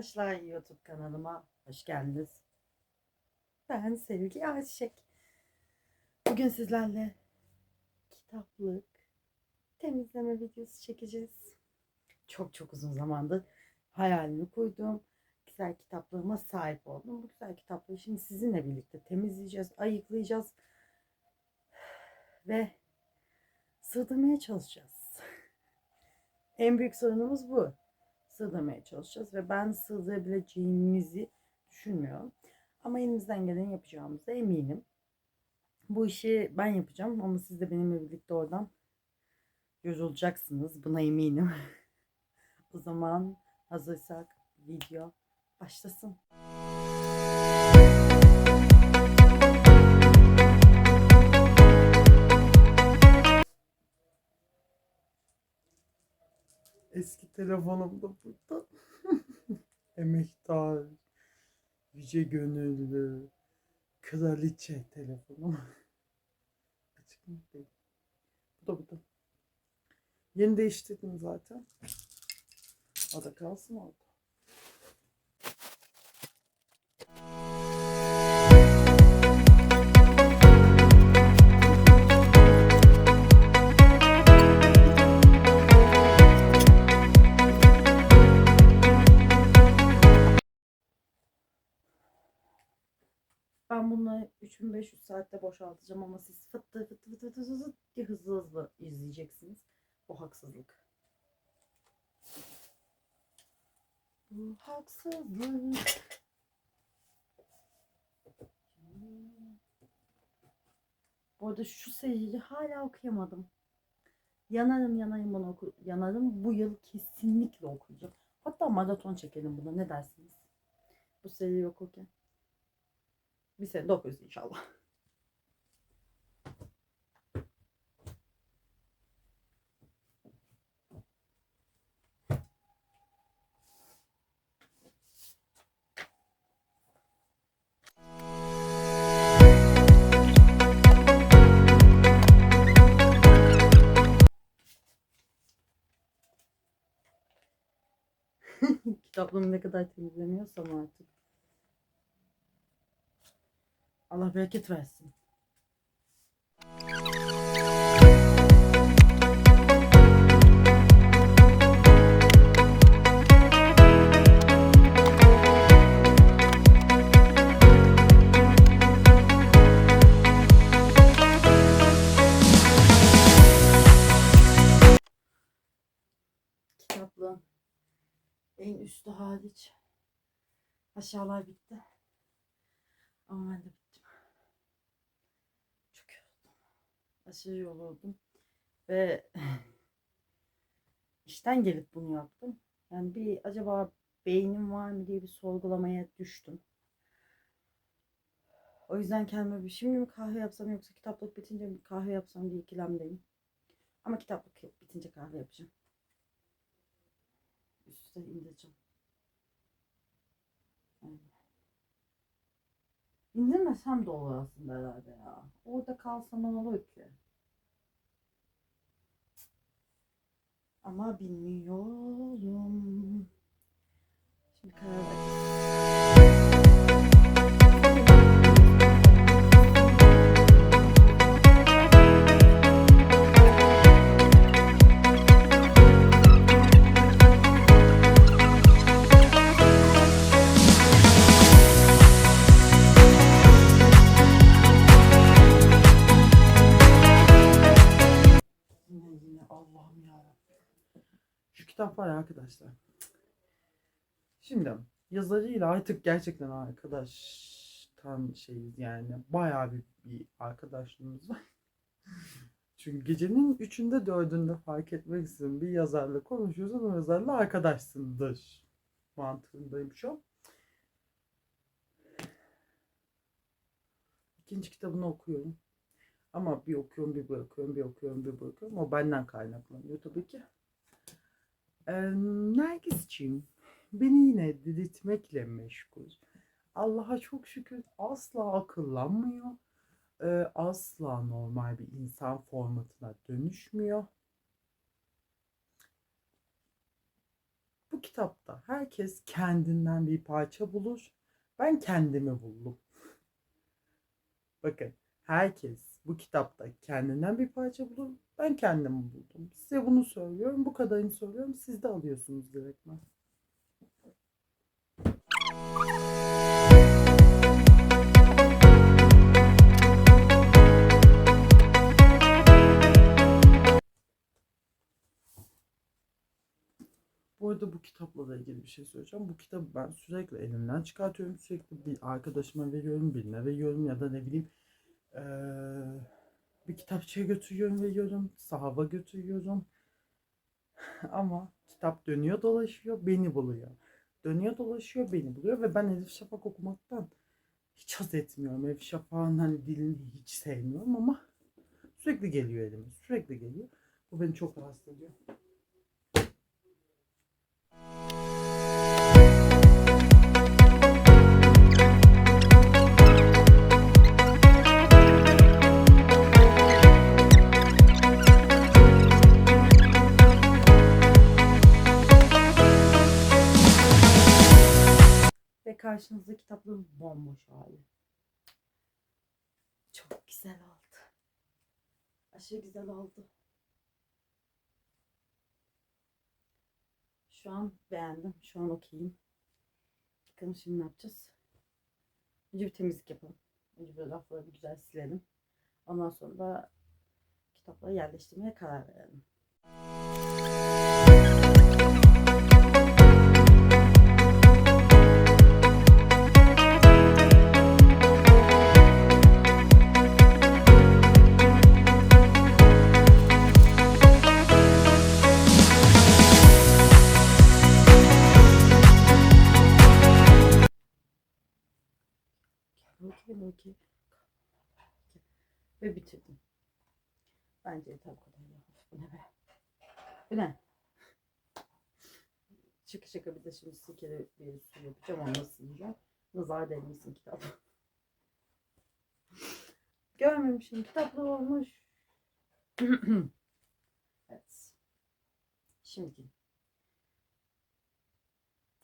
arkadaşlar YouTube kanalıma hoş geldiniz. Ben Sevgi Ayşek. Bugün sizlerle kitaplık temizleme videosu çekeceğiz. Çok çok uzun zamandır hayalini kurduğum güzel kitaplığıma sahip oldum. Bu güzel kitaplığı şimdi sizinle birlikte temizleyeceğiz, ayıklayacağız ve sığdırmaya çalışacağız. En büyük sorunumuz bu sığdırmaya çalışacağız ve ben sığdırabileceğimizi düşünmüyorum. Ama elimizden geleni yapacağımıza eminim. Bu işi ben yapacağım ama siz de benimle birlikte oradan göz olacaksınız. Buna eminim. o zaman hazırsak video başlasın. Eski telefonum da burada. Emektar, yüce gönüllü, kraliçe telefonum. Açık mı değil? Bu da bu. Yeni değiştirdim zaten. O da kalsın orada. Boşaltacağım ama siz fıttı fıttı fıttı fıttı fıttı diye hızlı hızlı izleyeceksiniz. Bu haksızlık. Bu haksızlık. Bu arada şu seriyi hala okuyamadım. Yanarım yanarım bunu oku yanarım. Bu yıl kesinlikle okuyacağım. Hatta maraton çekelim buna ne dersiniz? Bu seriyi okurken. Bir sene de okuruz inşallah. Kitaplığım ne kadar temizleniyorsam artık. Allah bereket versin. Üstü hariç aşağılar bitti. Ama ben de bittim. Çok yoruldum. Aşırı yoruldum. Ve işten gelip bunu yaptım. Yani bir acaba beynim var mı diye bir sorgulamaya düştüm. O yüzden kendime bir şimdi mi kahve yapsam yoksa kitaplık bitince mi kahve yapsam diye ikilemdeyim. Ama kitaplık bitince kahve yapacağım. Üstüne indireceğim. Aynen. İndirmesem de olur aslında herhalde ya. Orada kalsa ne olur ki? Ama bilmiyorum. Şimdi karar arkadaşlar. Şimdi yazarıyla artık gerçekten arkadaştan şeyiz yani. Bayağı bir, bir arkadaşlığımız var. Çünkü gecenin üçünde dördünde fark etmeksizin bir yazarla konuşuyorsun o yazarla arkadaşsındır. Mantığındayım şu an. İkinci kitabını okuyorum. Ama bir okuyorum bir bırakıyorum bir okuyorum bir bırakıyorum. O benden kaynaklanıyor tabii ki. Ee, Nergis'ciğim beni yine diriltmekle meşgul. Allah'a çok şükür asla akıllanmıyor. Ee, asla normal bir insan formatına dönüşmüyor. Bu kitapta herkes kendinden bir parça bulur. Ben kendimi buldum. Bakın herkes bu kitapta kendinden bir parça bulur. Ben kendimi buldum. Size bunu söylüyorum. Bu kadarını söylüyorum. Siz de alıyorsunuz direktmen. Bu arada bu kitapla da ilgili bir şey söyleyeceğim. Bu kitabı ben sürekli elimden çıkartıyorum. Sürekli bir arkadaşıma veriyorum, birine veriyorum ya da ne bileyim eee, bir kitapçıya götürüyorum, veriyorum, sahaba götürüyorum. Ama kitap dönüyor dolaşıyor, beni buluyor. Dönüyor dolaşıyor, beni buluyor ve ben Elif Şafak okumaktan hiç haz etmiyorum. Elif Şafak'ın hani dilini hiç sevmiyorum ama sürekli geliyor elime, sürekli geliyor. Bu beni çok rahatsız ediyor. Karşınızda kitaplığın bomboş hali. Çok güzel oldu. Aşırı güzel oldu. Şu an beğendim. Şu an okeyim. Bakalım şimdi ne yapacağız? Önce bir temizlik yapalım. Önce böyle rafları bir güzel silelim. Ondan sonra da kitapları yerleştirmeye karar verelim. Okey, okey. Ve bitirdim. Bence yeter bu kadar. Bu ne be? Bu ne? Şaka şaka bir de şimdi sirkeli bir su yapacağım onu sileceğim. Nazar değmesin kitap. Görmemişim kitaplı olmuş. evet. Şimdi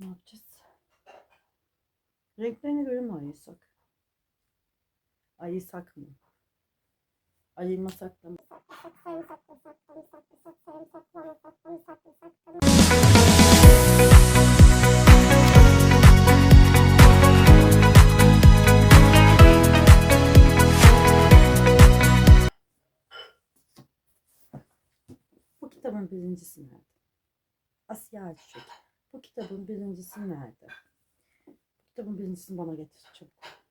ne yapacağız? Renklerine göre mi ayırsak? Ayırsak mı? Ayırmasak da mı? Bu kitabın birincisi nerede? Asya Erçek. Bu kitabın birincisi nerede? Kitabın birincisini bana getir çabuk.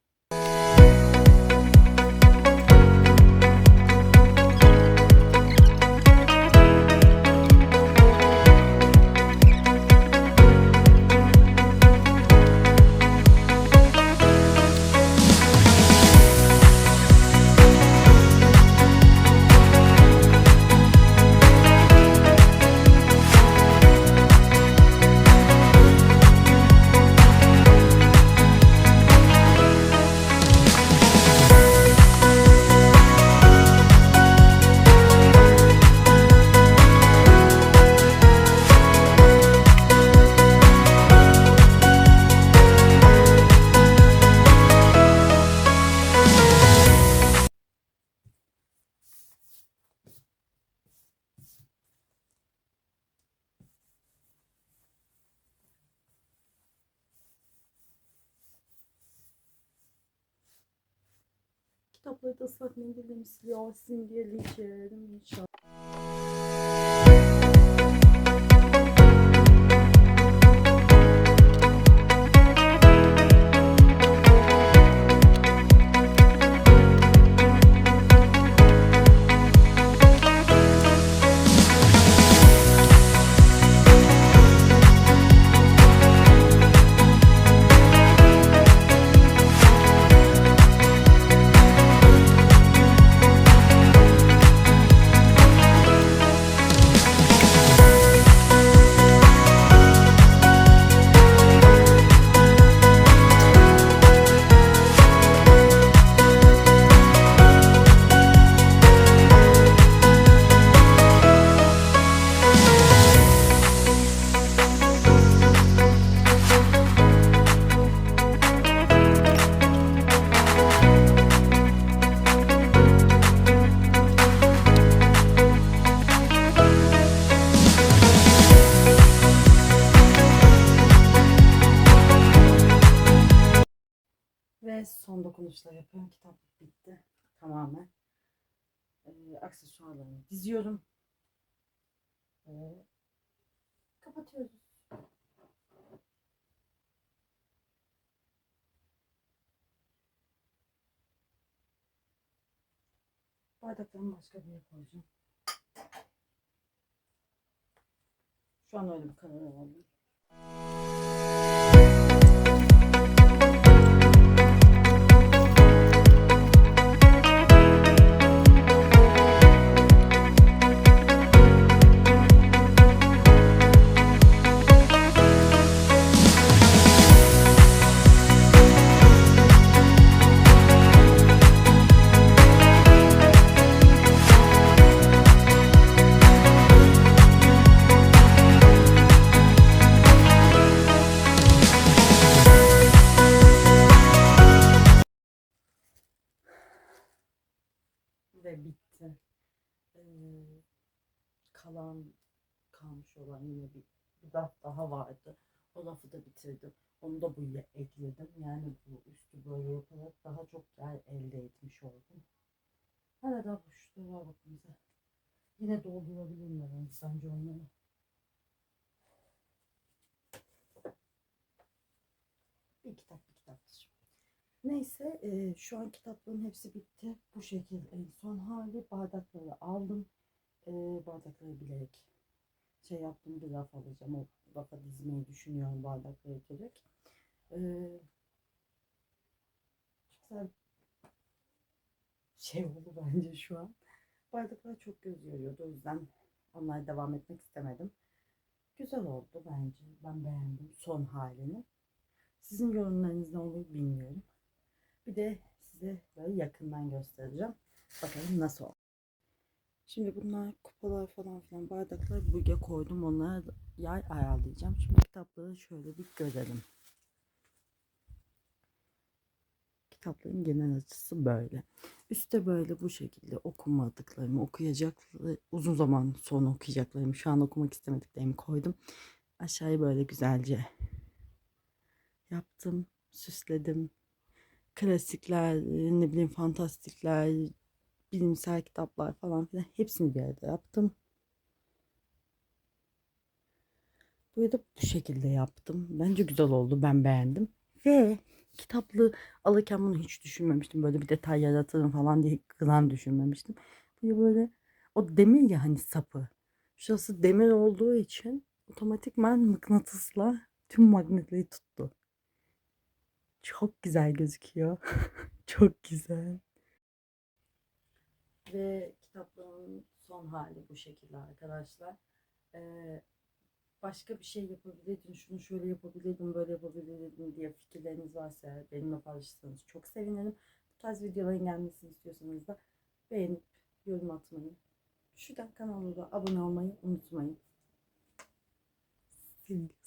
Kitapları da ıslak mendille siliyor, simgeleyeceğim inşallah. Kitap bitti. Tamamen. Ee, aksesuarlarımı diziyorum. Ve kapatıyoruz. Bardaklarımı başka bir yere koyacağım. Şu an öyle bir karar aldım. Kalan kalmış olan yine bir, raf daha vardı. O lafı da bitirdim. Onu da buraya ekledim. Yani bu üstü böyle yaparak daha çok yer elde etmiş oldum. Hala daha boşluğu var bakın bize. Yine doldurabilirim ben bence onları. Bir kitap bir kitaptır. Neyse e, şu an kitapların hepsi bitti. Bu şekilde en son hali bardakları aldım. E, bardakları bilerek şey yaptım bir raf alacağım. O rafa dizmeyi düşünüyorum bardakları direkt. E, güzel şey oldu bence şu an. Bardaklar çok göz yoruyordu. O yüzden onlara devam etmek istemedim. Güzel oldu bence. Ben beğendim son halini. Sizin yorumlarınız ne olur bilmiyorum. Bir de size böyle yakından göstereceğim. Bakalım nasıl oldu. Şimdi bunlar kupalar falan filan bardaklar buraya koydum. Onlara yer ayarlayacağım. Şimdi kitapları şöyle bir görelim. Kitapların genel açısı böyle. Üste böyle bu şekilde okumadıklarımı, okuyacak uzun zaman sonra okuyacaklarımı, şu an okumak istemediklerimi koydum. Aşağıya böyle güzelce yaptım, süsledim. Klasikler, ne bileyim fantastikler, bilimsel kitaplar falan filan hepsini bir arada yaptım. Burayı da bu şekilde yaptım. Bence güzel oldu. Ben beğendim. Ve kitaplığı alırken bunu hiç düşünmemiştim. Böyle bir detay yaratırım falan diye kılan düşünmemiştim. Böyle böyle o demir ya hani sapı. Şurası demir olduğu için otomatikman mıknatısla tüm magnetleri tuttu. Çok güzel gözüküyor. Çok güzel. Ve kitaplığın son hali bu şekilde arkadaşlar. Ee, başka bir şey yapabilirdim, şunu şöyle yapabilirdim, böyle yapabilirdim diye fikirleriniz varsa benimle paylaşırsanız çok sevinirim. Bu tarz videoların gelmesini istiyorsanız da beğenip yorum atmayı, şuradan kanalıma abone olmayı unutmayın. Sil.